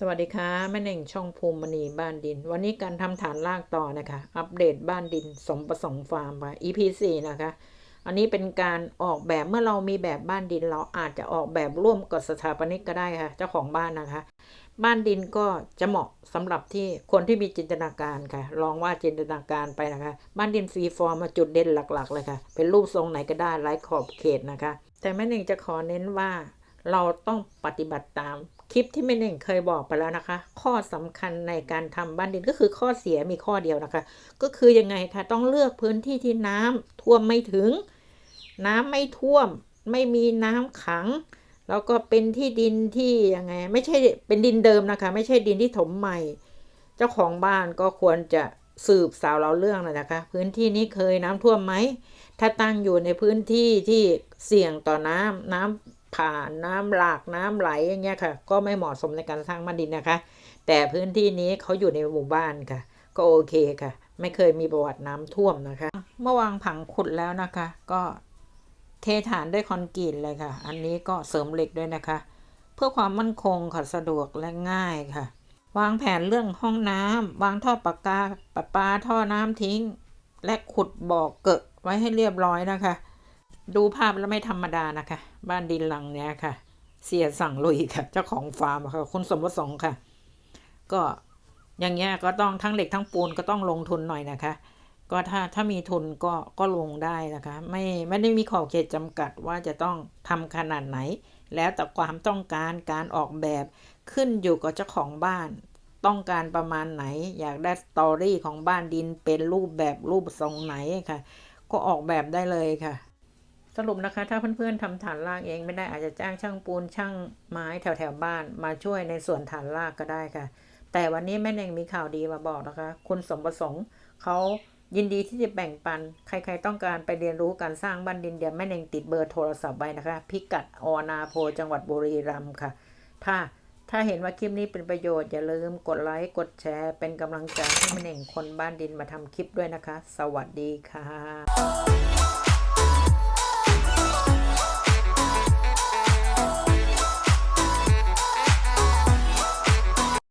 สวัสดีค่ะแม่เน่งช่องภูมิมณีบ้านดิน วันนี้การทำฐานรากต่อนะคะ อัปเดตบ้านดินสมประสงค์ฟาร์มค่ะ EP 4นะคะ อันนี้เป็นการออกแบบเมื่อเรามีแบบบ้านดิน เราอาจจะออกแบบร่วมกับสถาปนิกก็ได้ค่ะ เจ้าของบ้านนะคะ บ้านดินก็จะเหมาะสำหรับที่คนที่มีจินตนาการค่ะ ลองว่าดจินตนาการไปนะคะ บ้านดินฟรีฟอร์มมาจุดเด่นหลัก ๆ เลยค่ะ เป็นรูปทรงไหนก็ได้ไร้ขอบเขตนะคะ แต่แม่หนึ่งจะขอเน้นว่า เราต้องปฏิบัติตาม คลิปที่แม่หนึ่งเคยบอกไปแล้วนะคะ ข้อสำคัญในการทำบ้านดินก็คือข้อเสียมีข้อเดียวนะคะ ก็คือยังไงคะต้องเลือกพื้นที่ที่น้ำท่วมไม่ถึง น้ำไม่ท่วม ไม่มีน้ำขังแล้วก็เป็นที่ดินที่ยังไง ไม่ใช่เป็นดินเดิมนะคะ ไม่ใช่ดินที่ถมใหม่ เจ้าของบ้านก็ควรจะสืบสาวเราเรื่องเลยนะคะ พื้นที่นี้เคยน้ำท่วมไหมถ้าตั้งอยู่ในพื้นที่ที่เสี่ยงต่อน้ำน้ำ ผ่านน้ำหลากน้ำไหลอย่างเงี้ยค่ะ ก็ไม่เหมาะสมในการสร้างบ้านดินนะคะ แต่พื้นที่นี้เขาอยู่ในหมู่บ้านค่ะ ก็โอเคค่ะ ไม่เคยมีประวัติน้ำท่วมนะคะ เมื่อวางผังขุดแล้วนะคะ ก็เทฐานด้วยคอนกรีตเลยค่ะ อันนี้ก็เสริมเหล็กด้วยนะคะ เพื่อความมั่นคงค่ะสะดวกและง่ายค่ะ วางแผนเรื่องห้องน้ำวางท่อปากกาปะปาท่อน้ำทิ้ง และขุดบ่อเกิดไว้ให้เรียบร้อยนะคะ ดูภาพแล้วไม่ธรรมดานะคะ บ้านดินหลังเนี้ยค่ะ เสียสั่งลุยค่ะ เจ้าของฟาร์มค่ะ คุณสมประสงค์ค่ะ ก็อย่างเงี้ยก็ต้องทั้งเหล็กทั้งปูนก็ต้องลงทุนหน่อยนะคะ ก็ถ้าถ้ามีทุนก็ก็ลงได้นะคะ ไม่ไม่ได้มีขอบเขตจำกัดว่าจะต้องทำขนาดไหน แล้วแต่ความต้องการการออกแบบขึ้นอยู่กับเจ้าของบ้านต้องการประมาณไหน อยากได้สตอรี่ของบ้านดินเป็นรูปแบบรูปทรงไหนค่ะ ก็ออกแบบได้เลยค่ะ สรุปนะคะ ถ้าเพื่อนๆทำฐานรากเองไม่ได้อาจจะจ้างช่างปูนช่างไม้แถวๆบ้านมาช่วยในส่วนฐานรากก็ได้ค่ะ แต่วันนี้แม่เน่งมีข่าวดีมาบอกนะคะ คุณสมประสงค์เขายินดีที่จะแบ่งปัน ใครๆต้องการไปเรียนรู้การสร้างบ้านดินเดี๋ยวแม่เน่งติดเบอร์โทรศัพท์ไว้นะคะ พิกัดอนาโพจังหวัดบุรีรัมย์ค่ะ ถ้าถ้าเห็นว่าคลิปนี้เป็นประโยชน์ อย่าลืมกดไลค์กดแชร์ เป็นกำลังใจให้แม่เน่งคนบ้านดินมาทำคลิปด้วยนะคะ สวัสดีค่ะ